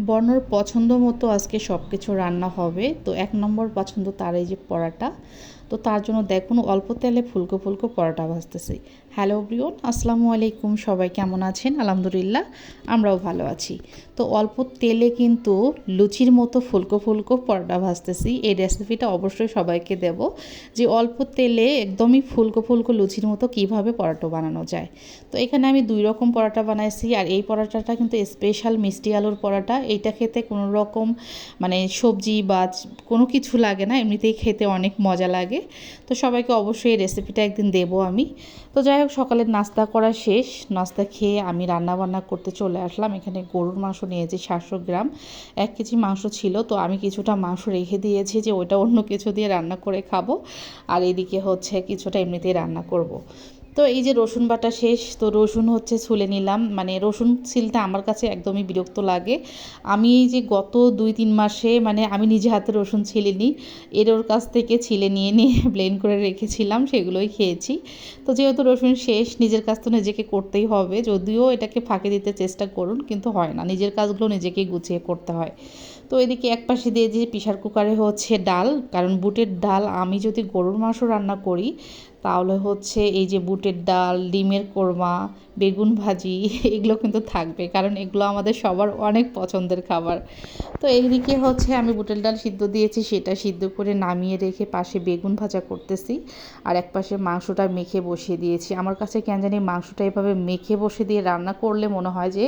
বর্ণর পছন্দ মতো আজকে সব কিছু রান্না হবে। তো এক নম্বর পছন্দ তার এই যে পরাটা। তো তার জন্য দেখুন অল্প তেলে ফুলকো ফুলকো পরোটা ভাজতেছি। হ্যালো ব্রিয়ন আসসালামু আলাইকুম। সবাই কেমন আছেন? আলহামদুলিল্লাহ, আমরাও ভালো আছি। তো অল্প তেলে কিন্তু লুচির মতো ফুলকো ফুলকো পরোটা ভাজতেছি। এই রেসিপিটা অবশ্যই সবাইকে দেব যে অল্প তেলে একদমই ফুলকো ফুলকো লুচির মতো কীভাবে পরোটা বানানো যায়। তো এখানে আমি দুই রকম পরোটা বানাইছি আর এই পরোটাটা কিন্তু স্পেশাল মিষ্টি আলুর পরোটা। এইটা খেতে কোনো রকম মানে সবজি বা কোনো কিছু লাগে না, এমনিতেই খেতে অনেক মজা লাগে। তো সবাইকে অবশ্যই এই রেসিপিটা একদিন দেবো আমি। তো যাই হোক, সকালের নাস্তা করা শেষ। নাস্তা খেয়ে আমি রান্না বান্না করতে চলে আসলাম। এখানে গরুর মাংস নিয়েছি সাতশো গ্রাম। এক কেজি মাংস ছিল, তো আমি কিছুটা মাংস রেখে দিয়েছি যে ওটা অন্য কিছু দিয়ে রান্না করে খাব। আর এদিকে হচ্ছে কিছুটা এমনিতেই রান্না করব। তো এই যে রসুন বাটা শেষ, তো রসুন হচ্ছে ছুলে নিলাম। মানে রসুন ছিলতে আমার কাছে একদমই বিরক্ত লাগে। আমি এই যে গত দুই তিন মাসে মানে আমি নিজে হাতে রসুন ছিলিনি এর ওর কাছ থেকে ছিলে নিয়ে নিয়ে ব্লেন্ড করে রেখেছিলাম, সেগুলোই খেয়েছি। তো যেহেতু রসুন শেষ, নিজের কাজ তো নিজেকে করতেই হবে। যদিও এটাকে ফাঁকে দিতে চেষ্টা করুন, কিন্তু হয় না। নিজের কাজগুলো নিজেকেই গুছিয়ে করতে হয়। তো এদিকে এক পাশে দিয়ে যে প্রেশার কুকারে হচ্ছে ডাল, কারণ বুটের ডাল আমি যদি গরুর মাংস রান্না করি তাহলে হচ্ছে এই যে বুটের ডাল, ডিমের কোরমা, বেগুন ভাজি, এগুলো কিন্তু থাকবে। কারণ এগুলো আমাদের সবার অনেক পছন্দের খাবার। তো এইদিকে হচ্ছে আমি বুটের ডাল সিদ্ধ দিয়েছি, সেটা সিদ্ধ করে নামিয়ে রেখে পাশে বেগুন ভাজা করতেছি। আর এক পাশে মাংসটা মেখে বসিয়ে দিয়েছি। আমার কাছে কেন জানি মাংসটা এভাবে মেখে বসে দিয়ে রান্না করলে মনে হয় যে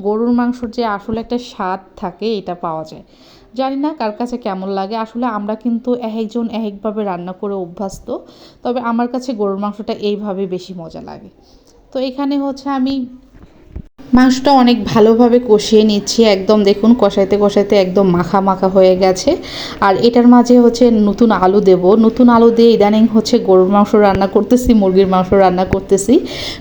গরুর মাংসর যে আসলে একটা স্বাদ থাকে, এটা পাওয়া যায়। জানি না কার কাছে কেমন লাগে। আসলে আমরা কিন্তু এক একজন এক একভাবে রান্না করে অভ্যস্ত, তবে আমার কাছে গরুর মাংসটা এইভাবে বেশি মজা লাগে। তো এখানে হচ্ছে আমি মাংসটা অনেক ভালোভাবে কষিয়ে নিচ্ছি, একদম দেখুন কষাইতে কষাইতে একদম মাখা মাখা হয়ে গেছে। আর এটার মাঝে হচ্ছে নতুন আলু দেব। নতুন আলু দিয়ে ইদানিং হচ্ছে গরুর মাংস রান্না করতেছি, মুরগির মাংস রান্না করতেছি।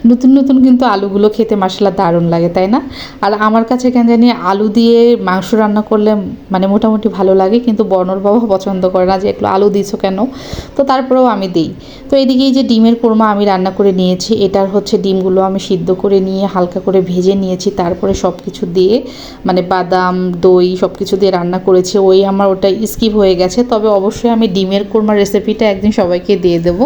নতুন নতুন কিন্তু আলুগুলো খেতে মশলা দারুণ লাগে, তাই না? আর আমার কাছে কেন জানি আলু দিয়ে মাংস রান্না করলে মানে মোটামুটি ভালো লাগে, কিন্তু বর্ণর বাবা পছন্দ করে না যে একটু আলু দিছো কেন? তো তারপরেও আমি দিই। তো এদিকে এই যে ডিমের কোরমা আমি রান্না করে নিয়েছি, এটার হচ্ছে ডিমগুলো আমি সিদ্ধ করে নিয়ে হালকা করে ভেজে নিয়েছি, তারপরে সব কিছু দিয়ে মানে বাদাম, দই সব কিছু দিয়ে রান্না করেছি। ওই আমার ওটা স্কিপ হয়ে গেছে। তবে অবশ্যই আমি ডিমের কোরমার রেসিপিটা একদিন সবাইকে দিয়ে দেবো।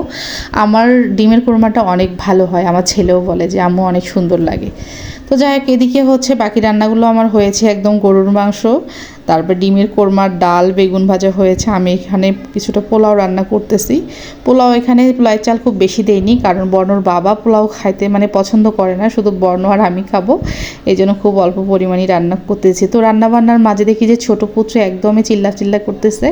আমার ডিমের কোরমাটা অনেক ভালো হয়। আমার ছেলেও বলে যে, আম্মু, অনেক সুন্দর লাগে। তো যাই হোক, এদিকে হচ্ছে বাকি রান্নাগুলো আমার হয়েছে একদম গরুর মাংস। তারপর ডিমের কোরমার ডাল, বেগুন ভাজা হয়েছে। আমি এখানে কিছুটা পোলাও রান্না করতেছি। পোলাও এখানে পোলাই চাল খুব বেশি দেয়নি কারণ বর্ণর বাবা পোলাও খাইতে মানে পছন্দ করে না, শুধু বর্ণ আর আমি খাব। এই জন্য খুব অল্প পরিমাণে রান্না করতেছি। তো রান্না বান্নার মাঝে দেখি যে ছোটো পুত্র একদমই চিল্লা চিল্লা করতেছে।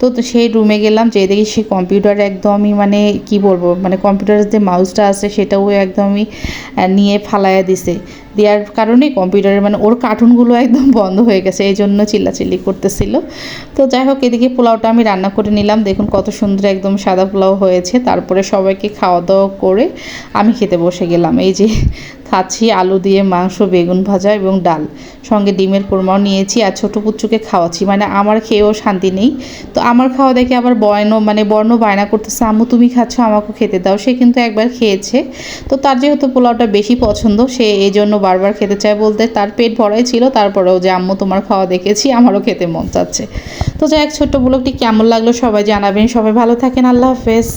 তো সেই রুমে গেলাম যে দেখি সে কম্পিউটার একদমই মানে কি বলব মানে কম্পিউটারের যে মাউসটা আছে সেটাও একদমই নিয়ে ফালাইয়া দিছে। দেওয়ার কারণে কম্পিউটারের মানে ওর কার্টুনগুলো একদম বন্ধ হয়ে গেছে এই জন্য চিল্লাচিল্লি করতেছিল। তো যাই হোক, এদিকে পোলাওটা আমি রান্না করে নিলাম। দেখুন কত সুন্দর একদম সাদা পোলাও হয়েছে। তারপরে সবাইকে খাওয়া দাওয়া করে আমি খেতে বসে গেলাম। এই যে খাচ্ছি, আলু দিয়ে মাংস, বেগুন ভাজা এবং ডাল। সঙ্গে ডিমের কোরমাও নিয়েছি আর ছোটো পুচ্চুকে খাওয়াচ্ছি। মানে আমার খেয়েও শান্তি নেই। তো আমার খাওয়া দেখে আবার বর্ণ মানে বর্ণ বায়না করতেছে, আম্মু, তুমি খাচ্ছ আমাকে খেতে দাও। সে কিন্তু একবার খেয়েছে। তো তার যেহেতু পোলাওটা বেশি পছন্দ, সে এই জন্য বারবার খেতে চায় বলতে তার পেট ভরাই ছিল। তারপরেও যে, আম্মু, তোমার খাওয়া দেখেছি, আমারও খেতে মন চাচ্ছে। তো যাই এক ছোট্ট ব্লগটি কেমন লাগল সবাই জানাবেন। সবাই ভালো থাকেন, আল্লাহ হাফেজ।